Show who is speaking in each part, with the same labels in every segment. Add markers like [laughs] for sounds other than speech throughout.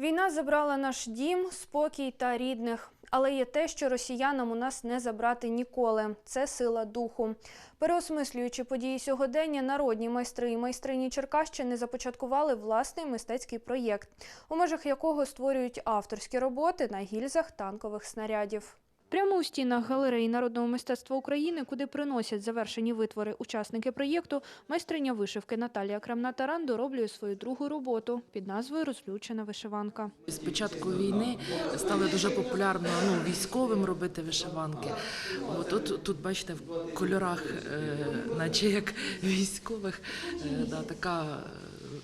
Speaker 1: Війна забрала наш дім, спокій та рідних. Але є те, що росіянам у нас не забрати ніколи. Це сила духу. Переосмислюючи події сьогодення, народні майстри і майстрині Черкащини започаткували власний мистецький проєкт, у межах якого створюють авторські роботи на гільзах танкових снарядів. Прямо у стінах галереї народного мистецтва України, куди приносять завершені витвори учасники проєкту, майстриня вишивки Наталія Крамна-Таран дороблює свою другу роботу під назвою Розлючена вишиванка.
Speaker 2: З початку війни стало дуже популярно ну, військовим робити вишиванки. От тут, тут бачите, в кольорах, е, наче як військових, е, да, така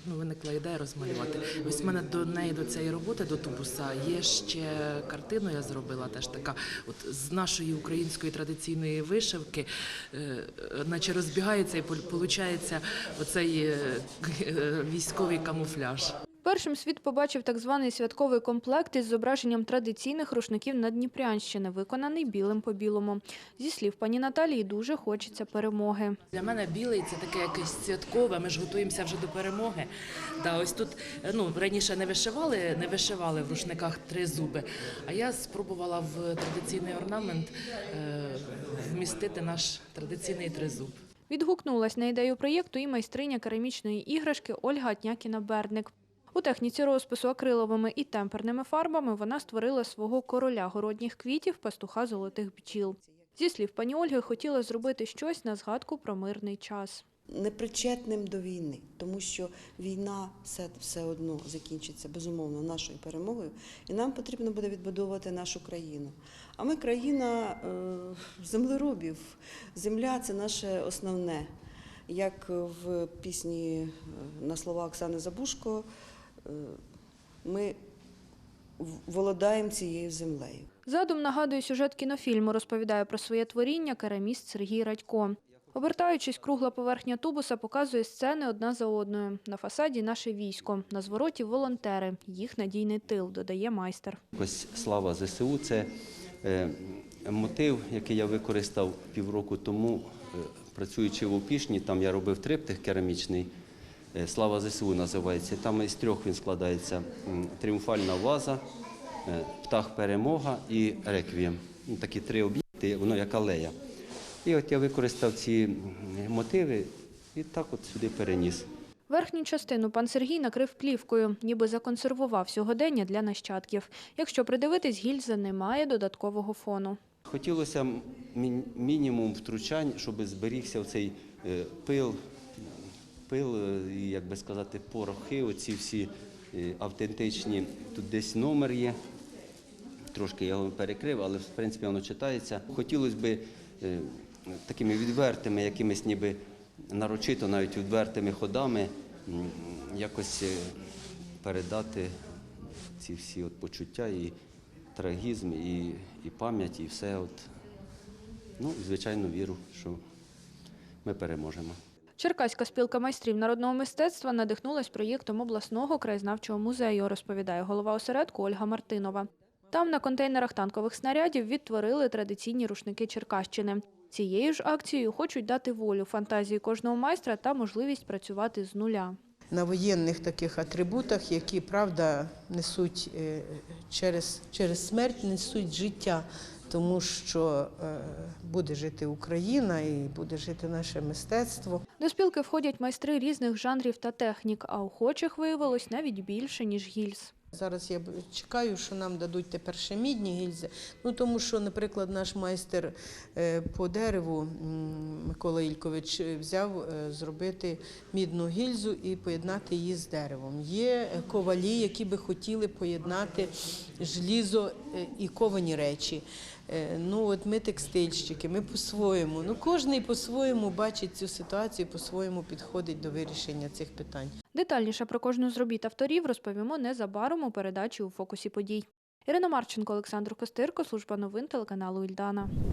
Speaker 2: ну, виникла ідея розмалювати. Ось в мене до неї, до цієї роботи, до тубуса, є ще картину, я зробила теж така, от з нашої української традиційної вишивки, е, наче розбігається і виходить оцей е, [laughs] військовий камуфляж.
Speaker 1: Першим світ побачив так званий святковий комплект із зображенням традиційних рушників Надніпрянщини, виконаний білим по білому. Зі слів пані Наталії, дуже хочеться перемоги.
Speaker 2: Для мене білий це таке якесь святкове. Ми ж готуємося вже до перемоги. Да, ось тут ну раніше не вишивали, не вишивали в рушниках три зуби. А я спробувала в традиційний орнамент е, вмістити наш традиційний тризуб.
Speaker 1: Відгукнулась на ідею проєкту і майстриня керамічної іграшки Ольга Атнякіна-Берник. У техніці розпису акриловими і темперними фарбами вона створила свого короля городніх квітів, пастуха золотих бджіл. Зі слів пані Ольги, хотіла зробити щось на згадку про мирний час.
Speaker 3: непричетним до війни, тому що війна все, все одно закінчиться безумовно нашою перемогою, і нам потрібно буде відбудовувати нашу країну. А ми країна е, землеробів. Земля це наше основне. Як в пісні е, на слова Оксани Забушко, ми володаємо цією землею.
Speaker 1: Задум нагадує сюжет кінофільму, розповідає про своє творіння кераміст Сергій Радько. Обертаючись, кругла поверхня тубуса показує сцени одна за одною. На фасаді наше військо, на звороті волонтери, їх надійний тил, додає майстер.
Speaker 4: Ось слава ЗСУ це е, мотив, який я використав півроку тому, е, працюючи в Опішні. Там я робив триптих керамічний. Е, Слава ЗСУ називається. Там із трьох він складається: тріумфальна ваза, е, птах перемога і реквієм. Ну, Такі три об'єкти, воно як алея. І от я використав ці мотиви і так от сюди переніс.
Speaker 1: Верхню частину пан Сергій накрив плівкою, ніби законсервував сьогодення для нащадків. Якщо придивитись, гільза не має додаткового фону.
Speaker 4: Хотілося мі- мінімум втручань, щоб зберігся цей пил, пил, е, як би сказати, порохи, оці всі е, автентичні. Тут десь номер є. Трошки я його перекрив, але в принципі воно читається. Хотілося б е, такими відвертими, якимись ніби нарочито, навіть відвертими ходами якось передати ці всі от почуття і трагізм, і, і пам'ять, і все. От. Ну, звичайно, віру, що ми переможемо.
Speaker 1: Черкаська спілка майстрів народного мистецтва надихнулась проєктом обласного краєзнавчого музею, розповідає голова осередку Ольга Мартинова. Там на контейнерах танкових снарядів відтворили традиційні рушники Черкащини. Цією ж акцією хочуть дати волю фантазії кожного майстра та можливість працювати з нуля.
Speaker 5: на воєнних таких атрибутах, які правда несуть е, через, через смерть, несуть життя, тому що е, буде жити Україна і буде жити наше мистецтво.
Speaker 1: До спілки входять майстри різних жанрів та технік, а охочих виявилось навіть більше, ніж гільз.
Speaker 5: Зараз я чекаю, що нам дадуть тепер ще мідні гільзи. Ну тому що, наприклад, наш майстер е, по дереву Микола Ількович е, взяв е, зробити мідну гільзу і поєднати її з деревом. Є ковалі, які би хотіли поєднати желізо е, і ковані речі. Ну от ми текстильщики, ми по-своєму. Ну кожен по-своєму бачить цю ситуацію, по-своєму підходить до вирішення цих питань.
Speaker 1: Детальніше про кожну з робіт авторів розповімо незабаром у передачі у фокусі подій. Ірина Марченко, Олександр Костирко, служба новин телеканалу Ільдана.